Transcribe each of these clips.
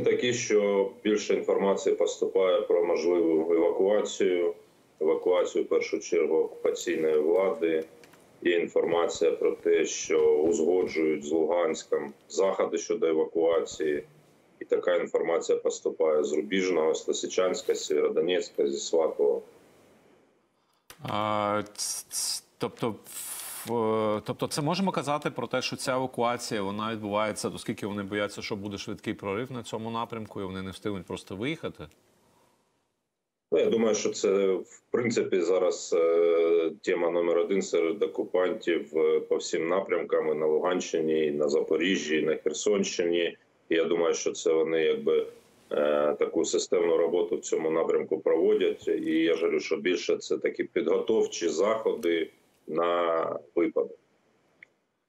такі, що більше інформації поступає про можливу евакуацію, евакуацію в першу чергу окупаційної влади. Є інформація про те, що узгоджують з Луганськом заходи щодо евакуації. І така інформація поступає з Рубіжного, з Лисичанська, з Сєвєродонецька, зі Сватового. А, тобто, тобто, це можемо казати про те, що ця евакуація вона відбувається, оскільки вони бояться, що буде швидкий прорив на цьому напрямку, і вони не встигнуть просто виїхати. Ну, я думаю, що це в принципі зараз е, тема номер один серед окупантів е, по всім напрямкам і на Луганщині, і на Запоріжжі, і на Херсонщині. І я думаю, що це вони якби е, таку системну роботу в цьому напрямку проводять. І я жалю, що більше це такі підготовчі заходи на випадок.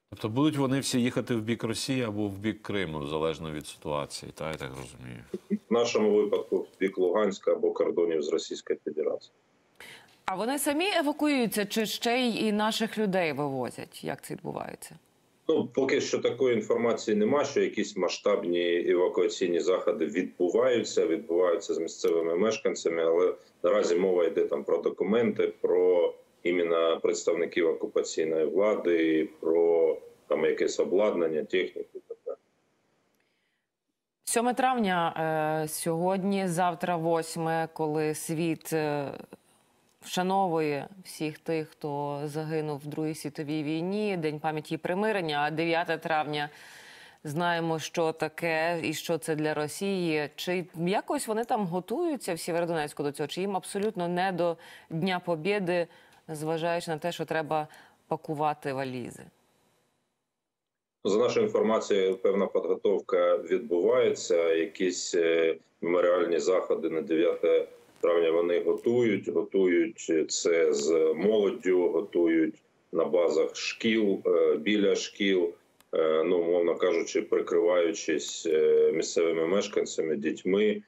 Тобто будуть вони всі їхати в бік Росії або в бік Криму, залежно від ситуації, та я так розумію. В нашому випадку в бік Луганська або кордонів з Російською Федерацією. А вони самі евакуюються, чи ще й і наших людей вивозять? Як це відбувається? Ну, поки що такої інформації немає, що якісь масштабні евакуаційні заходи відбуваються, відбуваються з місцевими мешканцями, але наразі мова йде там про документи, про іменно представників окупаційної влади, про там якесь обладнання, техніку. і 7 травня е, сьогодні, завтра 8, коли світ е, вшановує всіх тих, хто загинув в Другій світовій війні, День пам'яті примирення, а 9 травня знаємо, що таке і що це для Росії. Чи якось вони там готуються в Сєвєродонецьку до цього? Чи їм абсолютно не до Дня Побєди, зважаючи на те, що треба пакувати валізи? За нашою інформацією, певна підготовка відбувається. Якісь е, меморіальні заходи на 9 травня вони готують. Готують це з молоддю, готують на базах шкіл, е, біля шкіл. е, Ну, мовно кажучи, прикриваючись місцевими мешканцями, дітьми.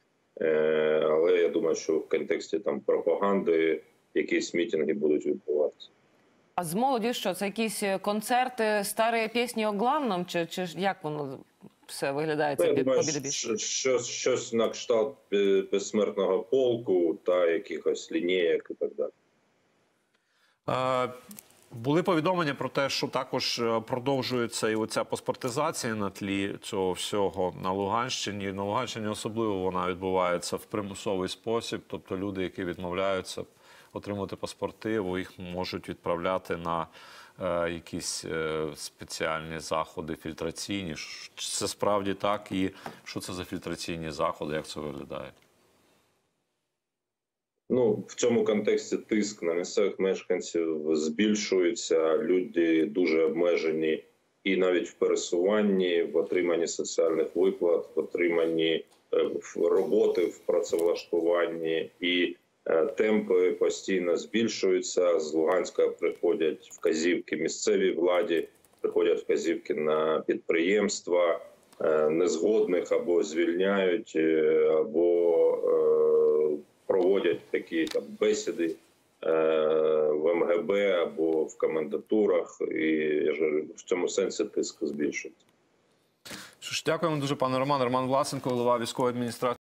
Але я думаю, що в контексті там пропаганди якісь мітинги будуть відбуватися. А з молоді що? Це якісь е, концерти старої пісні о главном? Чи, чи як воно все виглядає? Це під думаю, щось, щось на кшталт е, безсмертного полку та якихось лінієк і так далі. Були повідомлення про те, що також е, продовжується і оця паспортизація на тлі цього всього на Луганщині. На Луганщині особливо вона відбувається в примусовий спосіб. Тобто люди, які відмовляються отримати паспорти, їх можуть відправляти на е, якісь е, спеціальні заходи фільтраційні. Це справді так? І що це за фільтраційні заходи? Як це виглядає? Ну в цьому контексті тиск на місцевих мешканців збільшується. Люди дуже обмежені і навіть в пересуванні, в отриманні соціальних виплат, в отриманні е, роботи в працевлаштуванні і е, темпи постійно збільшуються. З Луганська приходять вказівки місцевій владі, приходять вказівки на підприємства е, незгодних або звільняють, або такі там бесіди е, в МГБ або в комендатурах, і я ж в цьому сенсі тиск збільшується. Що ж, дякуємо дуже, пане Роман. Роман Власенко, голова військової адміністрації.